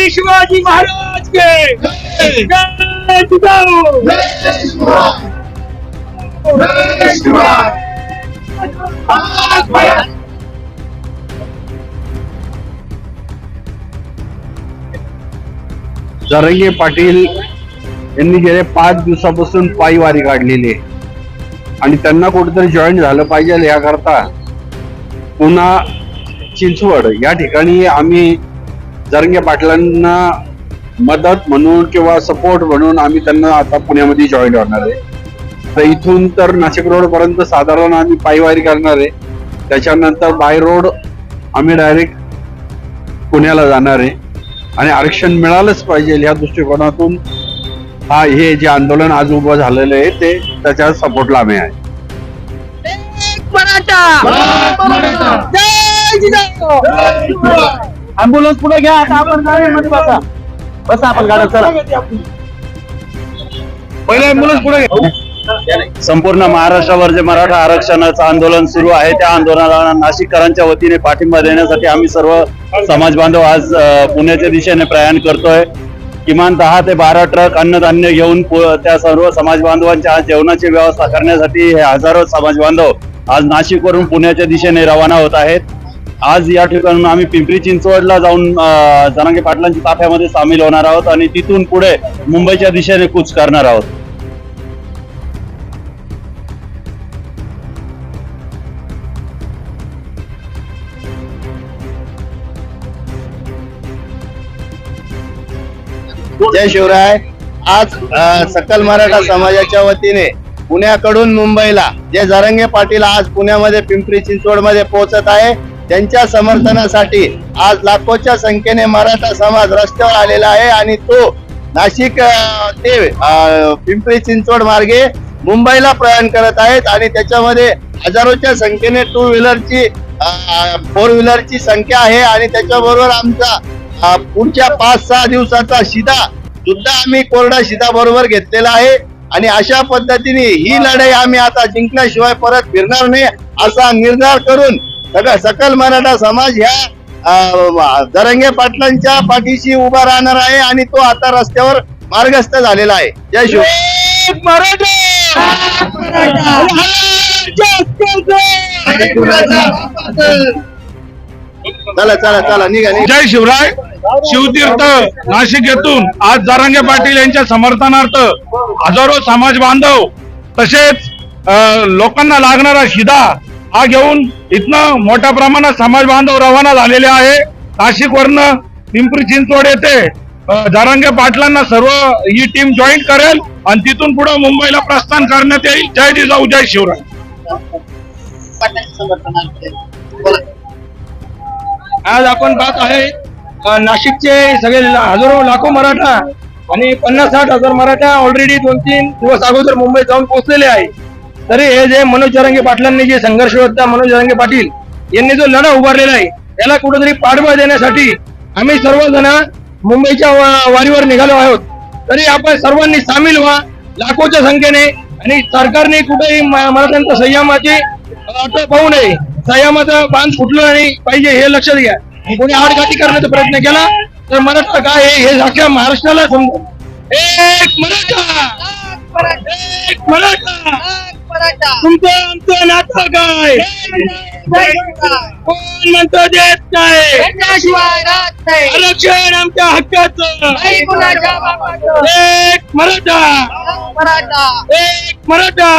श्री शिवाजी महाराज के। जय जिजाऊ। जरंगे पाटील यांनी गेले पाच दिवसापासून पायी वारी काढलेली आहे. आणि त्यांना कुठेतरी जॉईन झालं पाहिजे याकरता पुन्हा चिंचवड या ठिकाणी आम्ही जरंगे पाटलांना मदत म्हणून किंवा सपोर्ट म्हणून आम्ही त्यांना आता पुण्यामध्ये जॉईन होणार आहे. तर इथून तर नाशिक रोड पर्यंत साधारण आम्ही पायीवारी करणार आहे. त्याच्यानंतर बाय रोड आम्ही डायरेक्ट पुण्याला जाणार आहे. आणि आरक्षण मिळालंच पाहिजे या दृष्टिकोनातून. हा हे जे आंदोलन आज उभं झालेलं आहे ते त्याच्या सपोर्टला आम्ही आहे. अँब्युलन्स पुढे घ्या आता आपण गाडीमध्ये बसा. बसा आपण गाड्या चला. पहिले अँब्युलन्स पुढे घ्या. संपूर्ण महाराष्ट्रावर जे मराठा आरक्षणाचं आंदोलन सुरू आहे त्या आंदोलनाला नाशिककरांच्या वतीने पाठिंबा देण्यासाठी आम्ही सर्व समाज बांधव आज पुण्याच्या दिशेने प्रयाण करतोय. किमान दहा ते बारा ट्रक अन्नधान्य घेऊन त्या सर्व समाज बांधवांच्या आज जेवणाची व्यवस्था करण्यासाठी हे हजारो समाज बांधव आज नाशिकवरून पुण्याच्या दिशेने रवाना होत आहेत. आज या ठिकाणून आम्ही पिंपरी चिंचवडला जाऊन जनांगे पाटलांच्या ताफ्यामध्ये सामील होणार आहोत आणि तिथून पुढे मुंबईच्या दिशेने कूच करणार आहोत. जय शिवराय. आज सकल मराठा समाजाच्या वतीने पुण्याकडून मुंबईला जे जरंगे पाटील आज पुण्यामध्ये पिंपरी चिंचवडमध्ये पोहोचत आहे त्यांच्या समर्थनासाठी आज लाखोच्या संख्येने मराठा समाज रस्त्यावर आलेला आहे आणि तो नाशिक ते पिंपरी चिंचवड मार्गे मुंबईला प्रयाण करत आहेत आणि त्याच्यामध्ये हजारोच्या संख्येने टू व्हीलरची फोर व्हीलरची संख्या आहे आणि त्याच्याबरोबर आमचा पुढच्या पाच सहा दिवसाचा शिदा सुद्धा आम्ही कोरडा शिदा बरोबर घेतलेला आहे आणि अशा पद्धतीने ही लढाई आम्ही आता जिंकल्याशिवाय परत फिरणार नाही असा निर्धार करून सगळं सकल मराठा समाज ह्या अ, जरंगे पाटलांच्या पाठीशी उभा राहणार आहे आणि तो आता रस्त्यावर मार्गस्थ झालेला आहे. जय शिव. चला चला चला निघा निघा. जय शिवराय. शिवतीर्थ नाशिक येथून आज जारांगे पाटील यांच्या समर्थनार्थ हजारो समाज बांधव तसेच लोकांना लागणारा शिदा हा घेऊन इथनं मोठ्या प्रमाणात समाज बांधव रवाना झालेले आहे. नाशिक वरनं पिंपरी चिंचवड येथे अ, जारांगे पाटलांना सर्व ही टीम जॉईन करेल आणि तिथून पुढे मुंबईला प्रस्थान करण्यात येईल. जय जिजाऊ जय शिवराय. आज आपण पाहत आहे नाशिकचे सगळे हजारो लाखो मराठा आणि पन्नास साठ हजार मराठा ऑलरेडी दोन तीन दिवस अगोदर मुंबईत जाऊन पोहोचलेले आहे तरी हे जे मनोज जरांगे पाटलांनी जे संघर्ष होता मनोज जरांगे पाटील यांनी जो लढा उभारलेला आहे त्याला कुठेतरी पाठबळ देण्यासाठी आम्ही सर्वजण मुंबईच्या वारीवर निघालो आहोत. तरी आपण सर्वांनी सामील व्हा लाखोच्या संख्येने आणि सरकारने कुठेही म- मराठ्यांच्या संयमाची अट पाहू नये. संयमाचा बांध फुटलं नाही पाहिजे हे लक्षात घ्या. कोणी आडगाठी करण्याचा प्रयत्न केला तर मराठा काय हे अख्ख्या महाराष्ट्राला समजा एक मराठा! एक मराठा! तुमचं आमचं नातं काय? कोण म्हणतो देत आरक्षण आमच्या हक्काचं. एक मराठा. एक मराठा.